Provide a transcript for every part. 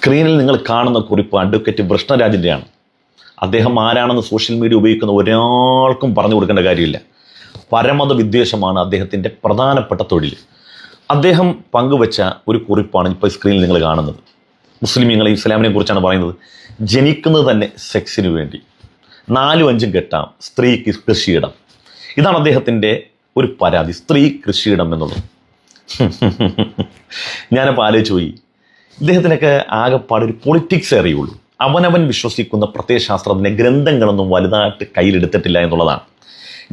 സ്ക്രീനിൽ നിങ്ങൾ കാണുന്ന കുറിപ്പ് അഡ്വക്കേറ്റ് കൃഷ്ണരാജിന്റെയാണ് അദ്ദേഹം ആരാണെന്ന് സോഷ്യൽ മീഡിയ ഉപയോഗിക്കുന്ന ഒരാൾക്കും പറഞ്ഞു കൊടുക്കേണ്ട കാര്യമില്ല. പരമത വിദ്വേഷമാണ് അദ്ദേഹത്തിന്റെ പ്രധാനപ്പെട്ട തൊഴിൽ. അദ്ദേഹം പങ്കുവച്ച ഒരു കുറിപ്പാണ് ഇപ്പോൾ സ്ക്രീനിൽ നിങ്ങൾ കാണുന്നത്. മുസ്ലിമീങ്ങളെ ഇസ്ലാമിനെ കുറിച്ചാണ് പറയുന്നത്. ജനിക്കുന്നത് തന്നെ സെക്സിന് വേണ്ടി. നാലും അഞ്ചും കെട്ടാം. സ്ത്രീക്ക് കൃഷിയിടം. ഇതാണ് അദ്ദേഹത്തിന്റെ ഒരു പരാതി. സ്ത്രീ കൃഷിയിടം എന്നുള്ളത്. ഞാനപ്പോൾ ആലോചിച്ച് പോയി. ഇദ്ദേഹത്തിനൊക്കെ ആകെപ്പാട് ഒരു പൊളിറ്റിക്സ് അറിയുള്ളൂ അവനവൻ വിശ്വസിക്കുന്ന പ്രത്യയശാസ്ത്രത്തിന്റെ ഗ്രന്ഥങ്ങളൊന്നും വലുതായിട്ട് കയ്യിലെടുത്തിട്ടില്ല എന്നുള്ളതാണ്.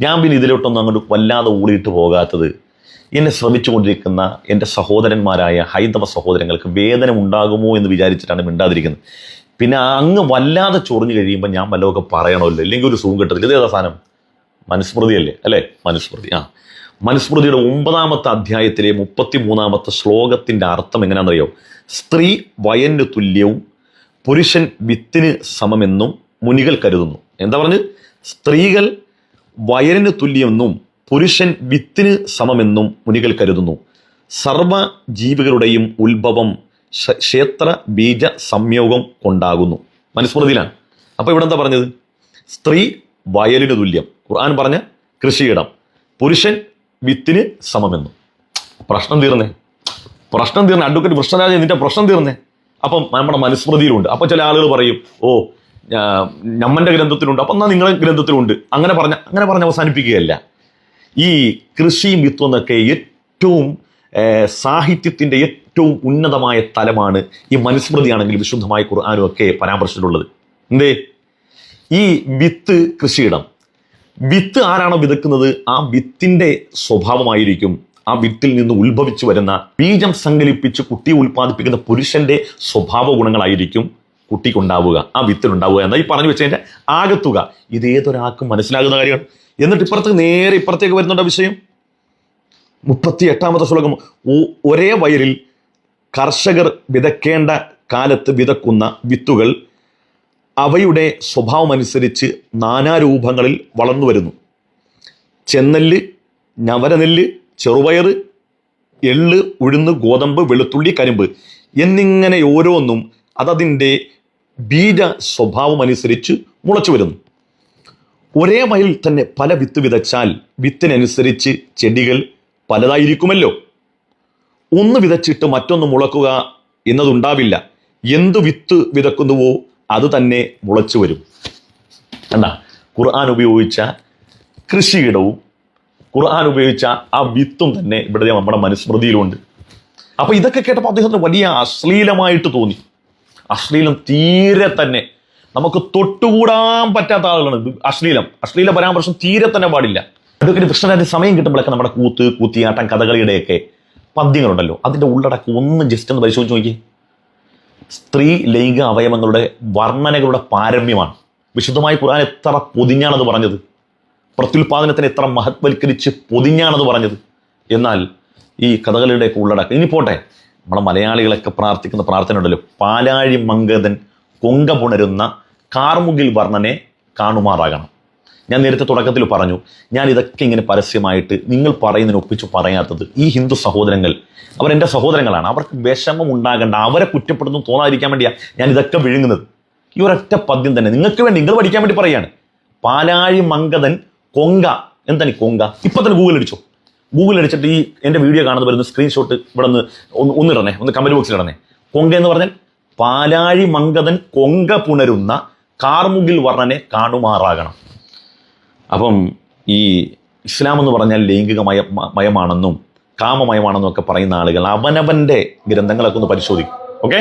ഞാൻ പിന്നെ ഇതിലോട്ടൊന്നും അങ്ങോട്ട് വല്ലാതെ ഊളിയിട്ട് പോകാത്തത് എന്നെ ശ്രമിച്ചുകൊണ്ടിരിക്കുന്ന എന്റെ സഹോദരന്മാരായ ഹൈന്ദവ സഹോദരങ്ങൾക്ക് വേദന ഉണ്ടാകുമോ എന്ന് വിചാരിച്ചിട്ടാണ് മിണ്ടാതിരിക്കുന്നത്. പിന്നെ അങ്ങ് വല്ലാതെ ചൊറിഞ്ഞു കഴിയുമ്പോൾ ഞാൻ വല്ലതൊക്കെ പറയണമല്ലോ. ഇല്ലെങ്കിൽ ഒരു സൂം കിട്ടത്തില്ല. ഇതേതാ സാധനം? മനുസ്മൃതിയല്ലേ? അല്ലേ? മനുസ്മൃതി. ആ. മനുസ്മൃതിയുടെ ഒമ്പതാമത്തെ അധ്യായത്തിലെ മുപ്പത്തി മൂന്നാമത്തെ ശ്ലോകത്തിന്റെ അർത്ഥം എങ്ങനെയാണെന്നറിയോ? സ്ത്രീ വയന് തുല്യവും പുരുഷൻ വിത്തിന് സമമെന്നും മുനികൾ കരുതുന്നു. എന്താ പറഞ്ഞ്? സ്ത്രീകൾ വയലിന് തുല്യമെന്നും പുരുഷൻ വിത്തിന് സമമെന്നും മുനികൾ കരുതുന്നു. സർവ ജീവികളുടെയും ഉത്ഭവം ക്ഷേത്ര ബീജ സംയോഗം കൊണ്ടാകുന്നു. മനുസ്മൃതിയിലാണ്. അപ്പോൾ ഇവിടെ എന്താ പറഞ്ഞത്? സ്ത്രീ വയലിന് തുല്യം. ഖുർആൻ പറഞ്ഞ കൃഷിയിടം. പുരുഷൻ വിത്തിന് സമമെന്നും. പ്രശ്നം തീർന്നേ. പ്രശ്നം തീർന്നേ. അഡ്വക്കേറ്റ് കൃഷ്ണരാജ നിന്റെ പ്രശ്നം തീർന്നേ. അപ്പം നമ്മുടെ മനുസ്മൃതിയിലുണ്ട്. അപ്പോൾ ചില ആളുകൾ പറയും ഓ നമ്മന്റെ ഗ്രന്ഥത്തിലുണ്ട്. അപ്പം എന്നാൽ നിങ്ങളുടെ ഗ്രന്ഥത്തിലുണ്ട്? അങ്ങനെ പറഞ്ഞ അങ്ങനെ പറഞ്ഞ് അവസാനിപ്പിക്കുകയല്ല. ഈ കൃഷിയും വിത്തും എന്നൊക്കെ ഏറ്റവും സാഹിത്യത്തിന്റെ ഏറ്റവും ഉന്നതമായ തലമാണ് ഈ മനുസ്മൃതിയാണെങ്കിൽ വിശുദ്ധമായ ഖുർആാനും ഒക്കെ പരാമർശിച്ചിട്ടുള്ളത്. എന്തേ? ഈ വിത്ത് കൃഷിയിടം. വിത്ത് ആരാണോ വിതക്കുന്നത് ആ വിത്തിന്റെ സ്വഭാവമായിരിക്കും. ആ വിത്തിൽ നിന്ന് ഉത്ഭവിച്ചു വരുന്ന ബീജം സങ്കലിപ്പിച്ച് കുട്ടി ഉൽപ്പാദിപ്പിക്കുന്ന പുരുഷന്റെ സ്വഭാവ ഗുണങ്ങളായിരിക്കും കുട്ടിക്കുണ്ടാവുക ആ വിത്തിനുണ്ടാവുക എന്നാ ഈ പറഞ്ഞു വെച്ചതിന്റെ ആകത്തുക. ഇത് ഏതൊരാൾക്കും മനസ്സിലാകുന്ന കാര്യമാണ്. എന്നിട്ട് ഇപ്പുറത്തേക്ക് നേരെ ഇപ്പുറത്തേക്ക് വരുന്നുണ്ട് വിഷയം? മുപ്പത്തി എട്ടാമത്തെ ശ്ലോകം ഒരേ വയലിൽ കർഷകർ വിതക്കേണ്ട കാലത്ത് വിതക്കുന്ന വിത്തുകൾ അവയുടെ സ്വഭാവമനുസരിച്ച് നാനാരൂപങ്ങളിൽ വളർന്നു വരുന്നു. ചെന്നെല്ല് നവരനെല്ല് ചെറുപയറ് എള്ള് ഉഴുന്ന് ഗോതമ്പ് വെളുത്തുള്ളി കരിമ്പ് എന്നിങ്ങനെ ഓരോന്നും അതതിന്റെ ബീജ സ്വഭാവമനുസരിച്ച് മുളച്ചു വരുന്നു. ഒരേ വയലിൽ തന്നെ പല വിത്ത് വിതച്ചാൽ വിത്തിനനുസരിച്ച് ചെടികൾ പലതായിരിക്കുമല്ലോ. ഒന്ന് വിതച്ചിട്ട് മറ്റൊന്ന് മുളക്കുക എന്നതുണ്ടാവില്ല. എന്തു വിത്ത് വിതക്കുന്നുവോ അത് തന്നെ മുളച്ചു വരും. എന്താ ഖുർആൻ ഉപയോഗിച്ച കൃഷിയിടവും ഖുർആൻ ഉപയോഗിച്ച ആ വിത്തും തന്നെ ഇവിടെ നമ്മുടെ മനുസ്മൃതിയിലുണ്ട്. അപ്പൊ ഇതൊക്കെ കേട്ടപ്പോൾ അദ്ദേഹത്തിന് വലിയ അശ്ലീലമായിട്ട് തോന്നി. അശ്ലീലം തീരെ തന്നെ നമുക്ക് തൊട്ടുകൂടാൻ പറ്റാത്ത ആളുകളാണ് അശ്ലീലം അശ്ലീല പരാമർശം തീരെ തന്നെ പാടില്ല. അതൊക്കെ കൃഷ്ണരാജ് സമയം കിട്ടുമ്പോഴൊക്കെ നമ്മുടെ കൂത്ത് കൂത്തിയാട്ടം കഥകളിയുടെയൊക്കെ പദ്യങ്ങളുണ്ടല്ലോ. അതിന്റെ ഉള്ളടക്കം ഒന്ന് ജസ്റ്റ് ഒന്ന് പരിശോധിച്ച് നോക്കി സ്ത്രീ ലൈംഗിക അവയവങ്ങളുടെ വർണനകളുടെ പാരമ്യമാണ്. വിശുദ്ധമായി ഖുർആൻ എത്ര പൊതിഞ്ഞാണത് പറഞ്ഞത്? പ്രത്യുൽപാദനത്തിന് എത്ര മഹത്വൽക്കരിച്ച് പൊതിഞ്ഞാണത് പറഞ്ഞത്? എന്നാൽ ഈ കഥകളിയുടെയൊക്കെ ഉള്ളടക്കം. ഇനി പോട്ടെ. നമ്മുടെ മലയാളികളൊക്കെ പ്രാർത്ഥിക്കുന്ന പ്രാർത്ഥന ഉണ്ടല്ലോ പാലാഴി മങ്കതൻ കൊങ്ക പുണരുന്ന കാർമുകിൽ വർണനെ കാണുമാറാകണം. ഞാൻ നേരത്തെ തുടക്കത്തിൽ പറഞ്ഞു ഞാൻ ഇതൊക്കെ ഇങ്ങനെ പരസ്യമായിട്ട് നിങ്ങൾ പറയുന്നതിന് ഒപ്പിച്ച് പറയാത്തത് ഈ ഹിന്ദു സഹോദരങ്ങൾ അവർ എന്റെ സഹോദരങ്ങളാണ്. അവർക്ക് വിഷമം ഉണ്ടാകേണ്ട അവരെ കുറ്റപ്പെടുന്നു തോന്നാതിരിക്കാൻ വേണ്ടിയാണ് ഞാൻ ഇതൊക്കെ വിഴുങ്ങുന്നത്. ഈ ഒരൊറ്റ പദ്യം തന്നെ. നിങ്ങൾക്ക് വേണ്ടി നിങ്ങൾ പഠിക്കാൻ വേണ്ടി പറയാണ് പാലാഴി മങ്കതൻ കൊങ്ക. എന്താണ് കൊങ്ക? ഇപ്പം തന്നെ ഗൂഗിൾ അടിച്ചോ ഗൂഗിൾ അടിച്ചിട്ട് ഈ എന്റെ വീഡിയോ കാണുന്ന വരുന്ന സ്ക്രീൻഷോട്ട് ഇവിടെ നിന്ന് ഒന്ന് ഇടണേ. ഒന്ന് കമന്റ് ബോക്സിൽ ഇടണേ. കൊങ്ക എന്ന് പറഞ്ഞാൽ പാലാഴി മങ്കതൻ കൊങ്ക പുണരുന്ന കാർമുകിൽ വർണനെ കാണുമാറാകണം. അപ്പം ഈ ഇസ്ലാം എന്ന് പറഞ്ഞാൽ ലൈംഗിക മയ മയമാണെന്നും കാമമയമാണെന്നും ഒക്കെ പറയുന്ന ആളുകൾ അവനവന്റെ ഗ്രന്ഥങ്ങളൊക്കെ ഒന്ന് പരിശോധിക്കും. ഓക്കെ